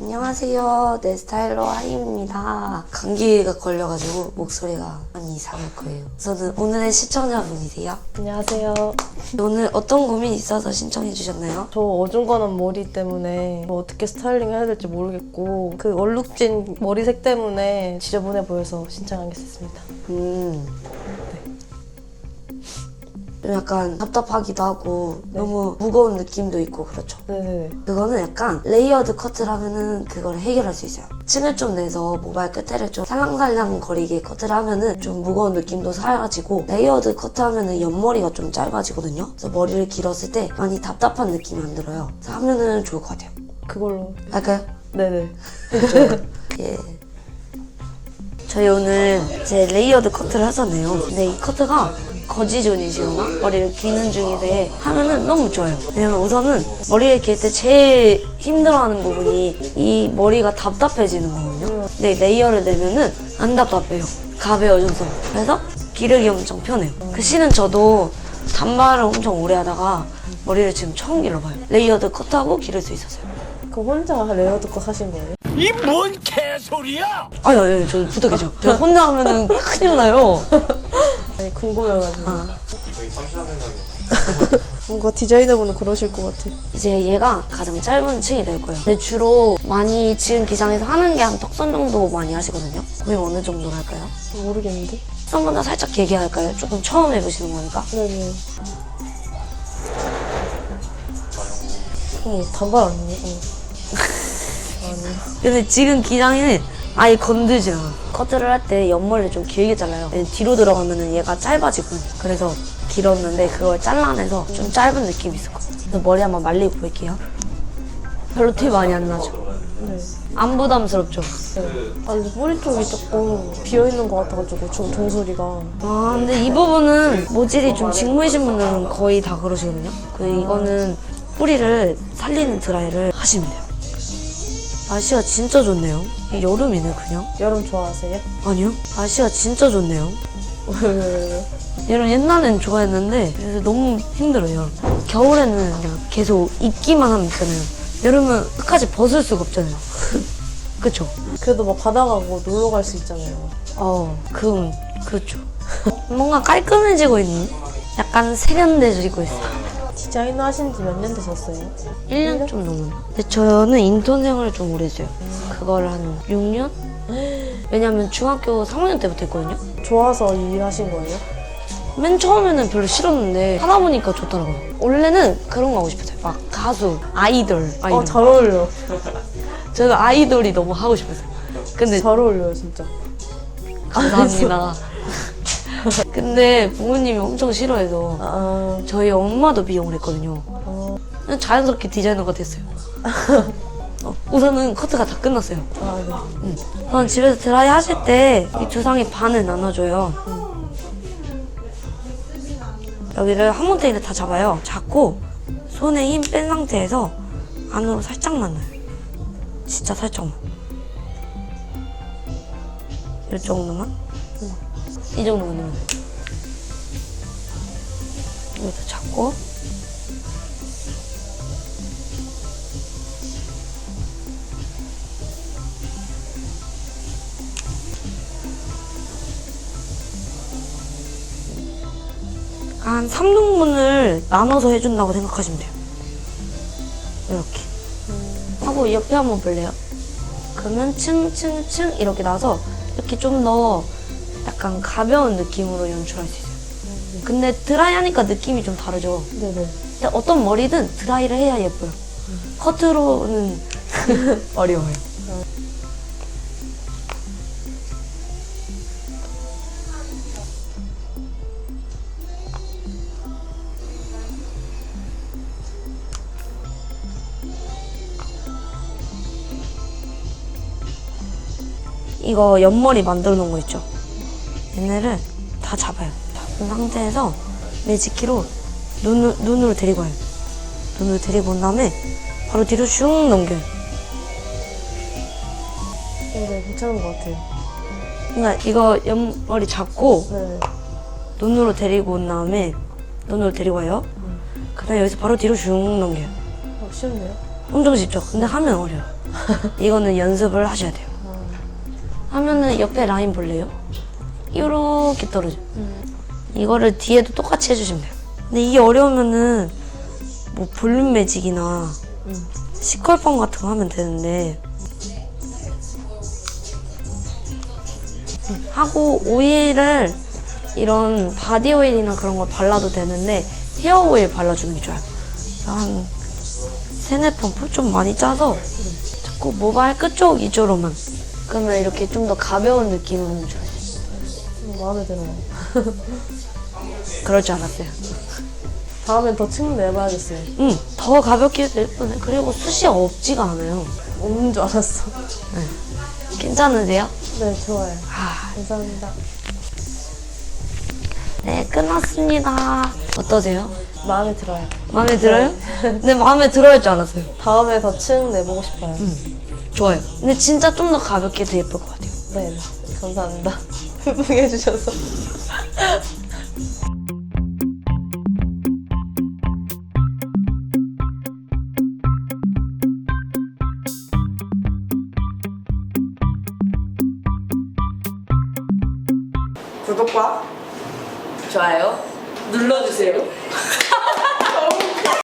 안녕하세요. 내 스타일러 하임입니다. 감기가 걸려가지고 목소리가 많이 이상할 거예요. 저는 오늘의 시청자분이세요. 안녕하세요. 오늘 어떤 고민이 있어서 신청해 주셨나요? 저 어중간한 머리 때문에 뭐 어떻게 스타일링 해야 될지 모르겠고 그 얼룩진 머리색 때문에 지저분해 보여서 신청하겠습니다. 음. 좀 약간 답답하기도 하고 너무 무거운 느낌도 있고 그렇죠. 네네네. 그거는 약간 레이어드 커트라면은 그걸 해결할 수 있어요. 층을 좀 내서 모발 끝에를 좀 살랑살랑 거리게 커트를 하면은 좀 무거운 느낌도 사라지고 레이어드 커트 하면은 옆머리가 좀 짧아지거든요. 그래서 머리를 길었을 때 많이 답답한 느낌이 안 들어요. 그래서 하면은 좋을 것 같아요. 그걸로. 할까요? 네네. 예. 저희 오늘 제 레이어드 커트를 하잖아요. 근데 이 커트가 거지존이시거나 머리를 기는 중인데 하면은 너무 좋아요. 왜냐면 우선은 머리를 길 때 제일 힘들어하는 부분이 이 머리가 답답해지는 거거든요. 근데 레이어를 내면은 안 답답해요. 가벼워져서. 그래서 기르기 엄청 편해요. 그 씨는 저도 단발을 엄청 오래 하다가 머리를 지금 처음 길러봐요. 레이어드 커트하고 기를 수 있었어요. 그 혼자 레이어드 거 하신 거예요? 이 뭔 개소리야! 아니, 아니, 저 부탁이죠. 저 혼자 하면은 큰일 나요. 아니 궁금해가지고. 아. 뭔가 디자이너분은 그러실 것 같아. 이제 얘가 가장 짧은 층이 될 거예요. 근데 주로 많이 지금 기장에서 하는 게 한 턱선 정도 많이 하시거든요. 거의 어느 정도로 할까요? 모르겠는데? 턱선보다 살짝 길게 할까요? 조금 처음 해보시는 거니까. 네네. 어, 단발 아니에요? 어. 아니요. 근데 지금 기장에는 아예 건들지 않아. 커트를 할 때 옆머리를 좀 길게 잘라요. 얘는 뒤로 들어가면은 얘가 짧아지고. 그래서 길었는데 그걸 잘라내서 좀 짧은 느낌이 있을 거예요. 그래서 머리 한번 말리고 볼게요. 별로 티 많이 안 나죠? 네. 안 부담스럽죠? 네. 아 근데 뿌리 쪽이 조금 비어 있는 것 같아가지고 종, 종소리가. 아 근데 이 부분은 모질이 좀 직무이신 분들은 거의 다 그러시거든요. 그 이거는 뿌리를 살리는 드라이를 하시면 돼요. 날씨가 진짜 좋네요. 여름이네 그냥. 여름 좋아하세요? 아니요. 날씨가 진짜 좋네요. 왜왜왜 여름 옛날엔 좋아했는데 요새 너무 힘들어요. 겨울에는 그냥 계속 입기만 하면 되잖아요. 여름은 끝까지 벗을 수가 없잖아요. 그쵸? 그래도 막 바다 가고 놀러 갈 수 있잖아요. 어, 그, 그렇죠. 뭔가 깔끔해지고 있는? 약간 세련돼지고 있어요. 디자이너 하신 지 몇 년 되셨어요? 1년 좀 넘은. 근데 저는 인턴 생활을 좀 오래 했어요. 그걸 한 6년? 왜냐면 중학교 3학년 때부터 했거든요. 좋아서 일하신 거예요? 맨 처음에는 별로 싫었는데 하다 보니까 좋더라고요. 원래는 그런 거 하고 싶었어요. 막 가수, 아이돌. 아이돌. 어, 잘 어울려. 저는 아이돌이 너무 하고 싶었어요. 근데 잘 어울려요, 진짜. 감사합니다. 근데 부모님이 엄청 싫어해서 아, 저희 엄마도 미용을 했거든요. 어, 자연스럽게 디자이너가 됐어요. 어, 우선은 커트가 다 끝났어요. 아, 네. 응. 우선 집에서 드라이 하실 때 이 두상이 반을 나눠줘요. 여기를 한 몬테이를 다 잡아요. 잡고 손에 힘 뺀 상태에서 안으로 살짝만 넣어요. 진짜 살짝만. 이 정도만? 이 넣으면 돼요. 여기도 잡고 한 3등분을 나눠서 해준다고 생각하시면 돼요. 이렇게. 하고 옆에 한번 볼래요? 그러면 층 층 층 이렇게 나서 이렇게 좀더 약간 가벼운 느낌으로 연출할 수 있어요. 근데 드라이 하니까 느낌이 좀 다르죠. 네네. 어떤 머리든 드라이를 해야 예뻐요. 커트로는 어려워요. 이거 옆머리 만들어 놓은 거 있죠? 얘네를 다 잡아요. 잡은 상태에서 매직키로 눈을, 눈으로 데리고 와요. 눈을 데리고 온 다음에 바로 뒤로 슝 넘겨요. 네, 괜찮은 것 같아요. 그러니까 이거 옆머리 잡고 네. 눈으로 데리고 온 다음에 눈으로 데리고 와요. 그 다음에 여기서 바로 뒤로 슝 넘겨요. 어, 쉬운데요? 엄청 쉽죠? 근데 하면 어려요. 이거는 연습을 하셔야 돼요. 하면은 옆에 라인 볼래요? 이렇게 떨어져. 이거를 뒤에도 똑같이 해주시면 돼요. 근데 이게 어려우면은 뭐 볼륨 매직이나 시컬펌 같은 거 하면 되는데 하고 오일을 이런 바디 오일이나 그런 걸 발라도 되는데 헤어 오일 발라주는 게 좋아요. 한 세네 펌프 좀 많이 짜서 자꾸 모발 끝쪽 위주로만 그러면 이렇게 좀 더 가벼운 느낌으로. 음, 마음에 들어요. 그럴 줄 알았어요. 다음엔 더 층 내봐야겠어요. 응, 더 가볍게 예쁘네. 그리고 숱이 없지가 않아요. 없는 줄 알았어. 괜찮으세요? 네, 좋아요. 아, 감사합니다. 네, 끝났습니다. 어떠세요? 마음에 들어요. 마음에 들어요? 네, 마음에 들어할 줄 알았어요. 다음에 더 층 내보고 싶어요. 좋아요. 근데 진짜 좀 더 가볍게 더 예쁠 것 같아요. 네, 네. 감사합니다. 흠흥해주셔서. 구독과 좋아요 눌러주세요.